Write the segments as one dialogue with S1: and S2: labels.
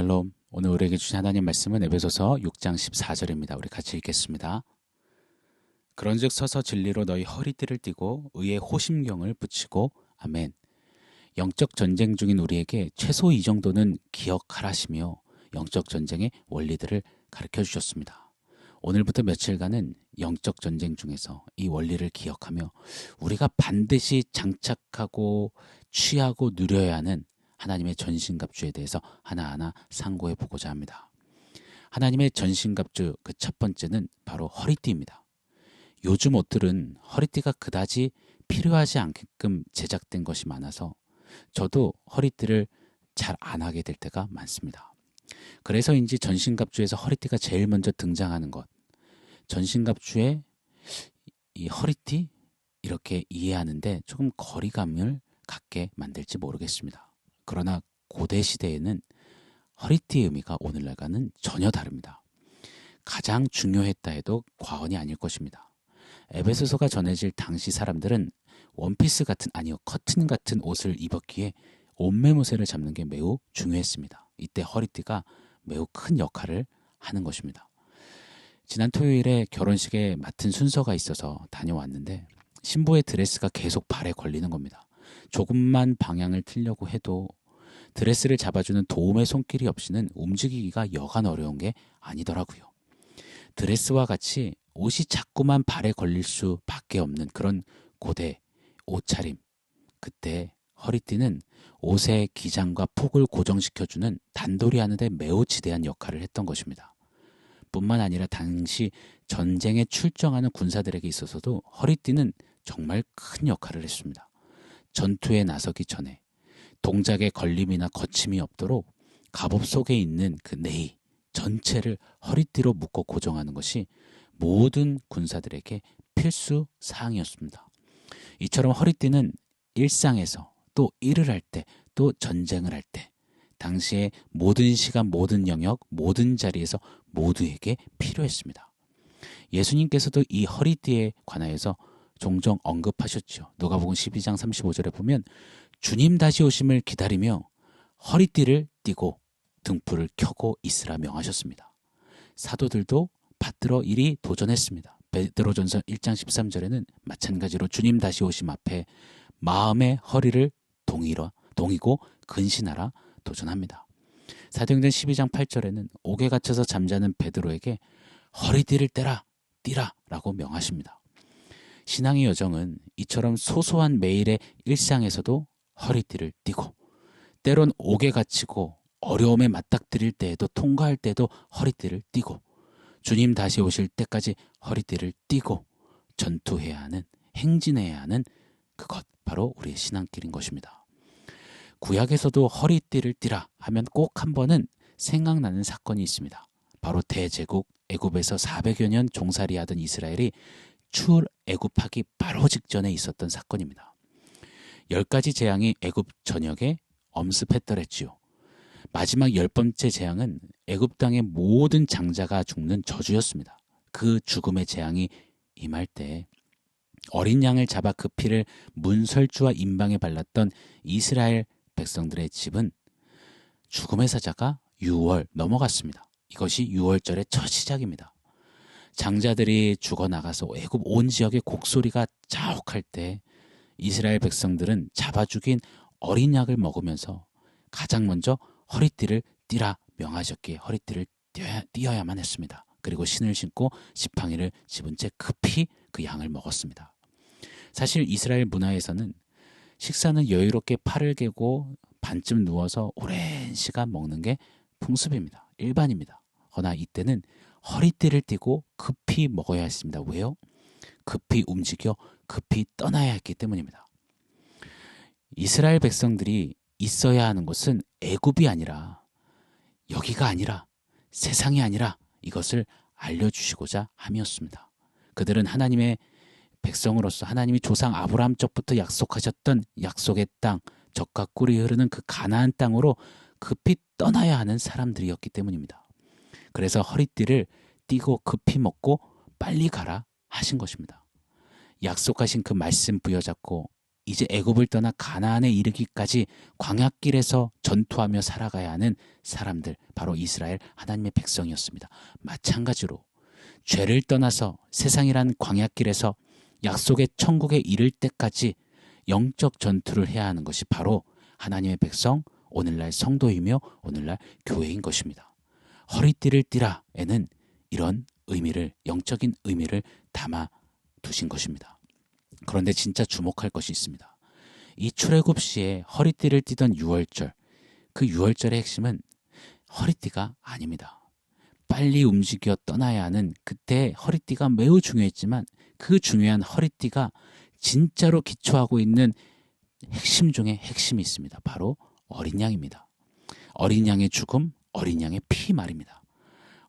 S1: 샬롬. 오늘 우리에게 주신 하나님 말씀은 에베소서 6장 14절입니다. 우리 같이 읽겠습니다. 그런즉 서서 진리로 너희 허리띠를 띠고 의의 호심경을 붙이고 아멘. 영적 전쟁 중인 우리에게 최소 이 정도는 기억하라시며 영적 전쟁의 원리들을 가르쳐 주셨습니다. 오늘부터 며칠간은 영적 전쟁 중에서 이 원리를 기억하며 우리가 반드시 장착하고 취하고 누려야 하는 하나님의 전신갑주에 대해서 하나하나 상고해 보고자 합니다. 하나님의 전신갑주 그 첫 번째는 바로 허리띠입니다. 요즘 옷들은 허리띠가 그다지 필요하지 않게끔 제작된 것이 많아서 저도 허리띠를 잘 안 하게 될 때가 많습니다. 그래서인지 전신갑주에서 허리띠가 제일 먼저 등장하는 것. 전신갑주의 이 허리띠 이렇게 이해하는데 조금 거리감을 갖게 만들지 모르겠습니다. 그러나 고대 시대에는 허리띠의 의미가 오늘날과는 전혀 다릅니다. 가장 중요했다 해도 과언이 아닐 것입니다. 에베소서가 전해질 당시 사람들은 원피스 같은 아니요 커튼 같은 옷을 입었기에 옷매무새를 잡는 게 매우 중요했습니다. 이때 허리띠가 매우 큰 역할을 하는 것입니다. 지난 토요일에 결혼식에 맡은 순서가 있어서 다녀왔는데 신부의 드레스가 계속 발에 걸리는 겁니다. 조금만 방향을 틀려고 해도 드레스를 잡아주는 도움의 손길이 없이는 움직이기가 여간 어려운 게 아니더라고요. 드레스와 같이 옷이 자꾸만 발에 걸릴 수밖에 없는 그런 고대 옷차림. 그때 허리띠는 옷의 기장과 폭을 고정시켜주는 단돌이 하는데 매우 지대한 역할을 했던 것입니다. 뿐만 아니라 당시 전쟁에 출정하는 군사들에게 있어서도 허리띠는 정말 큰 역할을 했습니다. 전투에 나서기 전에 동작에 걸림이나 거침이 없도록 갑옷 속에 있는 그 네이 전체를 허리띠로 묶어 고정하는 것이 모든 군사들에게 필수 사항이었습니다. 이처럼 허리띠는 일상에서 또 일을 할 때 또 전쟁을 할 때 당시에 모든 시간 모든 영역 모든 자리에서 모두에게 필요했습니다. 예수님께서도 이 허리띠에 관하여서 종종 언급하셨죠. 누가복음 12장 35절에 보면 주님 다시 오심을 기다리며 허리띠를 띠고 등불을 켜고 있으라 명하셨습니다. 사도들도 받들어 일이 도전했습니다. 베드로전서 1장 13절에는 마찬가지로 주님 다시 오심 앞에 마음의 허리를 동이러 동이고 근신하라 도전합니다. 사도행전 12장 8절에는 옥에 갇혀서 잠자는 베드로에게 허리띠를 떼라 띠라라고 명하십니다. 신앙의 여정은 이처럼 소소한 매일의 일상에서도 허리띠를 띠고 때론 옥에 갇히고 어려움에 맞닥뜨릴 때에도 통과할 때도 허리띠를 띠고 주님 다시 오실 때까지 허리띠를 띠고 전투해야 하는 행진해야 하는 그것 바로 우리의 신앙길인 것입니다. 구약에서도 허리띠를 띠라 하면 꼭 한 번은 생각나는 사건이 있습니다. 바로 대제국 애굽에서 400여 년 종살이하던 이스라엘이 출애굽하기 바로 직전에 있었던 사건입니다. 열 가지 재앙이 애굽 전역에 엄습했더랬지요. 마지막 열 번째 재앙은 애굽 땅의 모든 장자가 죽는 저주였습니다. 그 죽음의 재앙이 임할 때 어린 양을 잡아 그 피를 문설주와 인방에 발랐던 이스라엘 백성들의 집은 죽음의 사자가 6월 넘어갔습니다. 이것이 6월절의 첫 시작입니다. 장자들이 죽어나가서 애굽 온 지역의 곡소리가 자욱할 때 이스라엘 백성들은 잡아 죽인 어린 약을 먹으면서 가장 먼저 허리띠를 띠라 명하셨기에 허리띠를 띄어야, 띄어야 만 했습니다. 그리고 신을 신고 지팡이를 집은 채 급히 그 양을 먹었습니다. 사실 이스라엘 문화에서는 식사는 여유롭게 팔을 개고 반쯤 누워서 오랜 시간 먹는 게 풍습입니다. 일반입니다. 허나 이때는 허리띠를 띠고 급히 먹어야 했습니다. 왜요? 급히 움직여 급히 떠나야 했기 때문입니다. 이스라엘 백성들이 있어야 하는 곳은 애굽이 아니라 여기가 아니라 세상이 아니라 이것을 알려주시고자 함이었습니다. 그들은 하나님의 백성으로서 하나님이 조상 아브라함 쪽부터 약속하셨던 약속의 땅, 적과 꿀이 흐르는 그 가나안 땅으로 급히 떠나야 하는 사람들이었기 때문입니다. 그래서 허리띠를 띠고 급히 먹고 빨리 가라 하신 것입니다. 약속하신 그 말씀 부여잡고 이제 애굽을 떠나 가나안에 이르기까지 광야길에서 전투하며 살아가야 하는 사람들 바로 이스라엘 하나님의 백성이었습니다. 마찬가지로 죄를 떠나서 세상이란 광야길에서 약속의 천국에 이를 때까지 영적 전투를 해야 하는 것이 바로 하나님의 백성 오늘날 성도이며 오늘날 교회인 것입니다. 허리띠를 띠라에는 이런 의미를 영적인 의미를 담아 두신 것입니다. 그런데 진짜 주목할 것이 있습니다. 이 출애굽 시에 허리띠를 띠던 6월절, 그 6월절의 핵심은 허리띠가 아닙니다. 빨리 움직여 떠나야 하는 그때 허리띠가 매우 중요했지만 그 중요한 허리띠가 진짜로 기초하고 있는 핵심 중에 핵심이 있습니다. 바로 어린 양입니다. 어린 양의 죽음, 어린 양의 피 말입니다.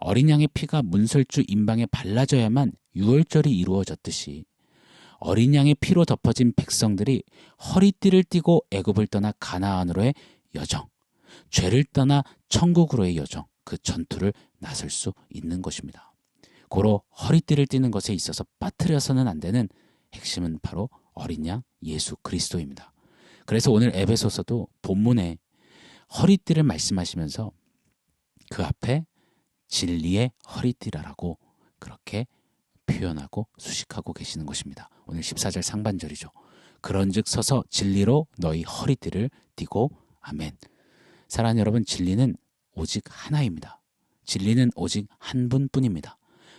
S1: 어린 양의 피가 문설주 인방에 발라져야만 6월절이 이루어졌듯이 어린 양의 피로 덮어진 백성들이 허리띠를 띠고 애굽을 떠나 가나안으로의 여정, 죄를 떠나 천국으로의 여정, 그 전투를 나설 수 있는 것입니다. 고로 허리띠를 띠는 것에 있어서 빠뜨려서는 안 되는 핵심은 바로 어린 양 예수 그리스도입니다. 그래서 오늘 에베소서도 본문에 허리띠를 말씀하시면서 그 앞에 진리의 허리띠라라고 그렇게 표현하고 수식하고 계시는 것입니다. 오늘 14절 상반절이죠. 그런즉 서서 진리로 너희 허리띠를 띠고 아멘. 사랑하는 여러분 진리는 오직 하나입니다. 진리는 오직 한 분뿐입니다.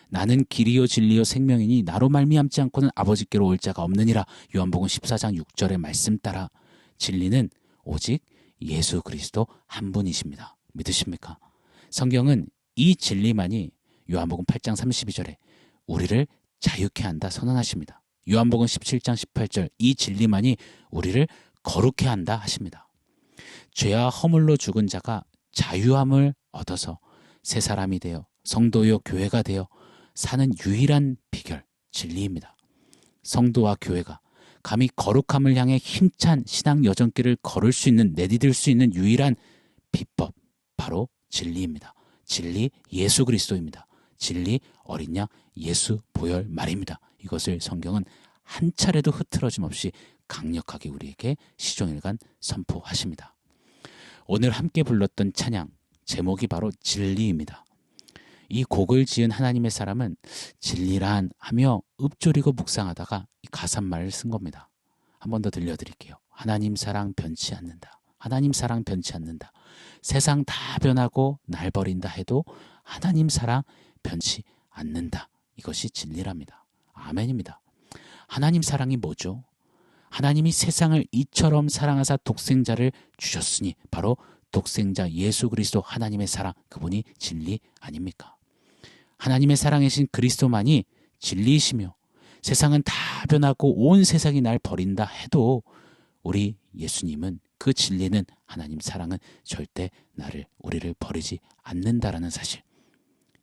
S1: 나는 길이요 진리요 생명이니 나로 말미암지 않고는 아버지께로 올 자가 없느니라. 요한복음 14장 6절의 말씀 따라 진리는 오직 예수 그리스도 한 분이십니다. 믿으십니까? 성경은 이 진리만이 요한복음 8장 32절에 우리를 자유케 한다 선언하십니다. 요한복음 17장 18절 이 진리만이 우리를 거룩해 한다 하십니다. 죄와 허물로 죽은 자가 자유함을 얻어서 새 사람이 되어 성도요 교회가 되어 사는 유일한 비결 진리입니다. 성도와 교회가 감히 거룩함을 향해 힘찬 신앙 여정길을 걸을 수 있는 내디딜 수 있는 유일한 비법 바로 진리입니다. 진리 예수 그리스도입니다. 진리 어린 양 예수 보혈 말입니다. 이것을 성경은 한 차례도 흐트러짐 없이 강력하게 우리에게 시종일관 선포하십니다. 오늘 함께 불렀던 찬양 제목이 바로 진리입니다. 이 곡을 지은 하나님의 사람은 진리란 하며 읊조리고 묵상하다가 이 가사말을 쓴 겁니다. 한 번 더 들려드릴게요. 하나님 사랑 변치 않는다. 하나님 사랑 변치 않는다. 세상 다 변하고 날 버린다 해도 하나님 사랑 변치 않는다. 이것이 진리랍니다. 아멘입니다. 하나님 사랑이 뭐죠? 하나님이 세상을 이처럼 사랑하사 독생자를 주셨으니 바로 독생자 예수 그리스도 하나님의 사랑 그분이 진리 아닙니까? 하나님의 사랑이신 그리스도만이 진리이시며 세상은 다 변하고 온 세상이 날 버린다 해도 우리 예수님은 그 진리는 하나님 사랑은 절대 나를 우리를 버리지 않는다라는 사실.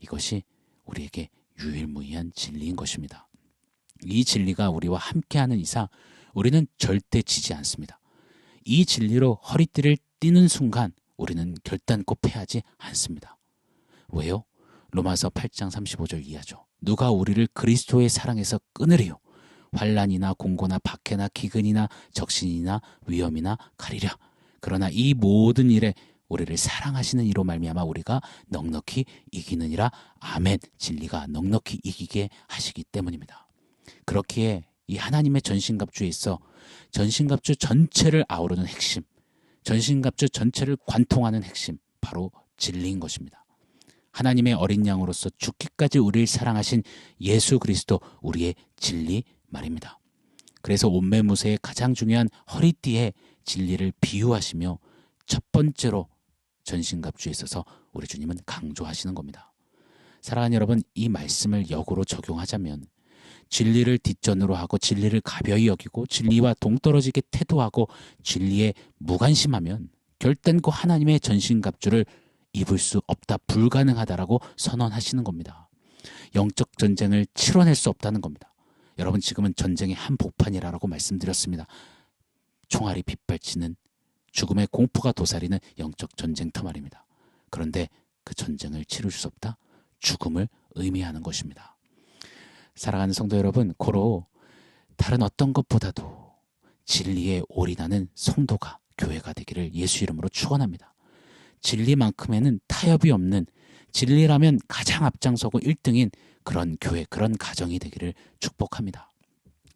S1: 이것이 우리에게 유일무이한 진리인 것입니다. 이 진리가 우리와 함께하는 이상 우리는 절대 지지 않습니다. 이 진리로 허리띠를 띠는 순간 우리는 결단코 패하지 않습니다. 왜요? 로마서 8장 35절 이하죠. 누가 우리를 그리스도의 사랑에서 끊으리요? 환란이나 공고나 박해나 기근이나 적신이나 위험이나 가리랴. 그러나 이 모든 일에 우리를 사랑하시는 이로 말미암아 우리가 넉넉히 이기느니라. 아멘. 진리가 넉넉히 이기게 하시기 때문입니다. 그렇기에 이 하나님의 전신갑주에 있어 전신갑주 전체를 아우르는 핵심, 전신갑주 전체를 관통하는 핵심, 바로 진리인 것입니다. 하나님의 어린 양으로서 죽기까지 우리를 사랑하신 예수 그리스도 우리의 진리 말입니다. 그래서 온매무새의 가장 중요한 허리띠에 진리를 비유하시며 첫 번째로 전신갑주에 있어서 우리 주님은 강조하시는 겁니다. 사랑하는 여러분, 이 말씀을 역으로 적용하자면 진리를 뒷전으로 하고 진리를 가벼이 여기고 진리와 동떨어지게 태도하고 진리에 무관심하면 결단코 하나님의 전신갑주를 입을 수 없다, 불가능하다라고 선언하시는 겁니다. 영적 전쟁을 치러낼 수 없다는 겁니다. 여러분 지금은 전쟁의 한복판이라고 말씀드렸습니다. 총알이 빗발치는 죽음의 공포가 도사리는 영적 전쟁터 말입니다. 그런데 그 전쟁을 치를 수 없다? 죽음을 의미하는 것입니다. 사랑하는 성도 여러분, 고로 다른 어떤 것보다도 진리에 올인하는 성도가 교회가 되기를 예수 이름으로 축원합니다. 진리만큼에는 타협이 없는 진리라면 가장 앞장서고 1등인 그런 교회, 그런 가정이 되기를 축복합니다.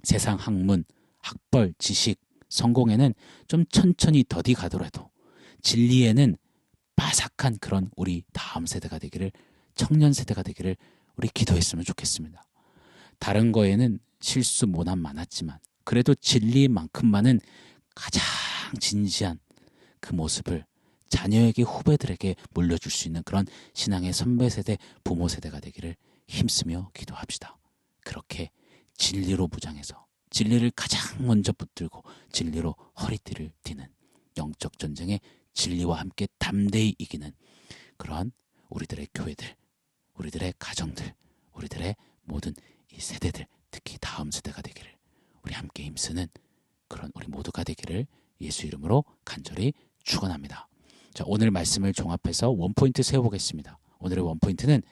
S1: 세상 학문, 학벌, 지식, 성공에는 좀 천천히 더디 가더라도 진리에는 바삭한 그런 우리 다음 세대가 되기를 청년 세대가 되기를 우리 기도했으면 좋겠습니다. 다른 거에는 실수 모난 많았지만 그래도 진리만큼만은 가장 진지한 그 모습을 자녀에게 후배들에게 물려줄 수 있는 그런 신앙의 선배 세대, 부모 세대가 되기를 힘쓰며 기도합시다. 그렇게 진리로 무장해서 진리를 가장 먼저 붙들고 진리로 허리띠를 띠는 영적 전쟁에 진리와 함께 담대히 이기는 그러한 우리들의 교회들, 우리들의 가정들, 우리들의 모든 이 세대들, 특히 다음 세대가 되기를 우리 함께 힘쓰는 그런 우리 모두가 되기를 예수 이름으로 간절히 축원합니다. 자, 오늘 말씀을 종합해서 원포인트 세워보겠습니다. 오늘의 원포인트는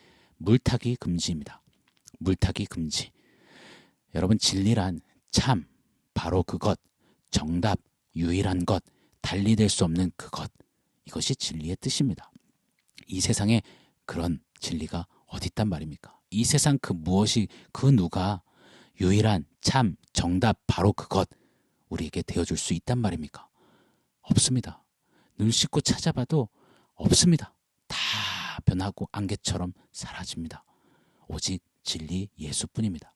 S1: 물타기 금지입니다. 물타기 금지. 여러분, 진리란 참, 바로 그것, 정답, 유일한 것, 달리될 수 없는 그것. 이것이 진리의 뜻입니다. 이 세상에 그런 진리가 어디 있단 말입니까? 이 세상 그 무엇이, 그 누가 유일한 참, 정답, 바로 그것, 우리에게 되어줄 수 있단 말입니까? 없습니다. 눈 씻고 찾아봐도 없습니다. 다 변하고 안개처럼 사라집니다. 오직 진리 예수뿐입니다.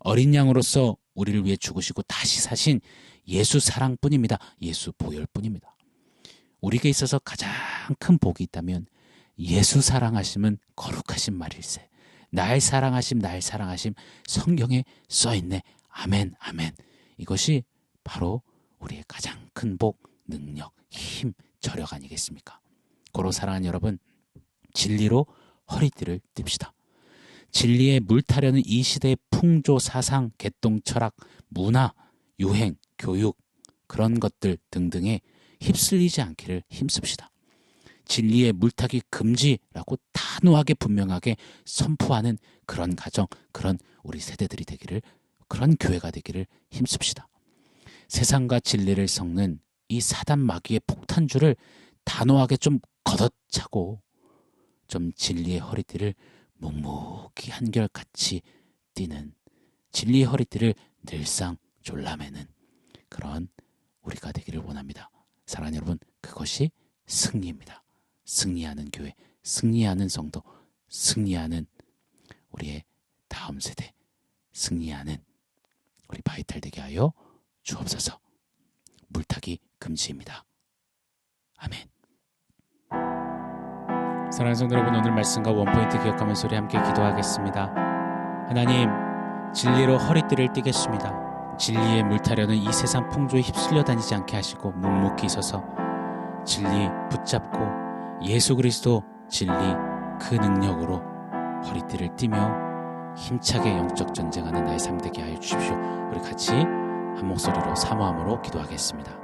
S1: 어린 양으로서 우리를 위해 죽으시고 다시 사신 예수 사랑뿐입니다. 예수 보혈뿐입니다. 우리에게 있어서 가장 큰 복이 있다면 예수 사랑하심은 거룩하신 말일세. 날 사랑하심, 날 사랑하심 성경에 써 있네. 아멘, 아멘. 이것이 바로 우리의 가장 큰 복, 능력, 힘, 저력 아니겠습니까? 고로 사랑하는 여러분, 진리로 허리띠를 띱시다. 진리에 물타려는 이 시대의 풍조, 사상, 개똥, 철학, 문화, 유행, 교육, 그런 것들 등등에 휩쓸리지 않기를 힘씁시다. 진리에 물타기 금지라고 단호하게 분명하게 선포하는 그런 가정, 그런 우리 세대들이 되기를, 그런 교회가 되기를 힘씁시다. 세상과 진리를 섞는 이 사단 마귀의 폭탄주를 단호하게 좀 걷어차고 좀 진리의 허리띠를 묵묵히 한결같이 뛰는 진리의 허리띠를 늘상 졸라매는 그런 우리가 되기를 원합니다. 사랑하는 여러분, 그것이 승리입니다. 승리하는 교회, 승리하는 성도, 승리하는 우리의 다음 세대, 승리하는 우리 바이탈 되게 하여 주옵소서. 물타기 금지입니다. 아멘. 사랑하는 성도 여러분 오늘 말씀과 원포인트 기억하면서 우리 함께 기도하겠습니다. 하나님 진리로 허리띠를 띠겠습니다. 진리에 물타려는 이 세상 풍조에 휩쓸려 다니지 않게 하시고 묵묵히 서서 진리 붙잡고 예수 그리스도 진리 그 능력으로 허리띠를 띠며 힘차게 영적 전쟁하는 나의 삶 되게 하여 주십시오. 우리 같이 한 목소리로 사모함으로 기도하겠습니다.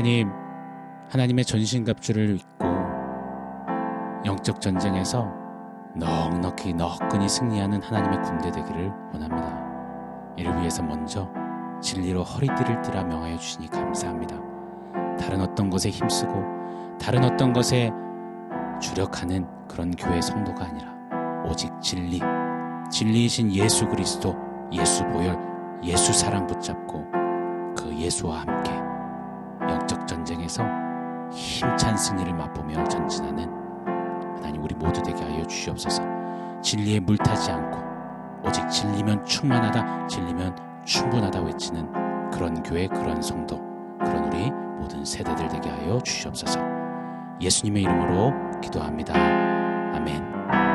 S1: 하나님, 하나님의 전신갑주를 입고 영적 전쟁에서 넉넉히 너끈히 승리하는 하나님의 군대 되기를 원합니다. 이를 위해서 먼저 진리로 허리띠를 띠라 명하여 주시니 감사합니다. 다른 어떤 것에 힘쓰고 다른 어떤 것에 주력하는 그런 교회 성도가 아니라 오직 진리, 진리이신 예수 그리스도, 예수 보혈, 예수 사랑 붙잡고 그 예수와 함께 전쟁에서 힘찬 승리를 맛보며 전진하는 하나님 우리 모두 되게 하여 주시옵소서. 진리에 물타지 않고 오직 진리면 충만하다, 진리면 충분하다 외치는 그런 교회, 그런 성도, 그런 우리 모든 세대들 되게 하여 주시옵소서. 예수님의 이름으로 기도합니다. 아멘.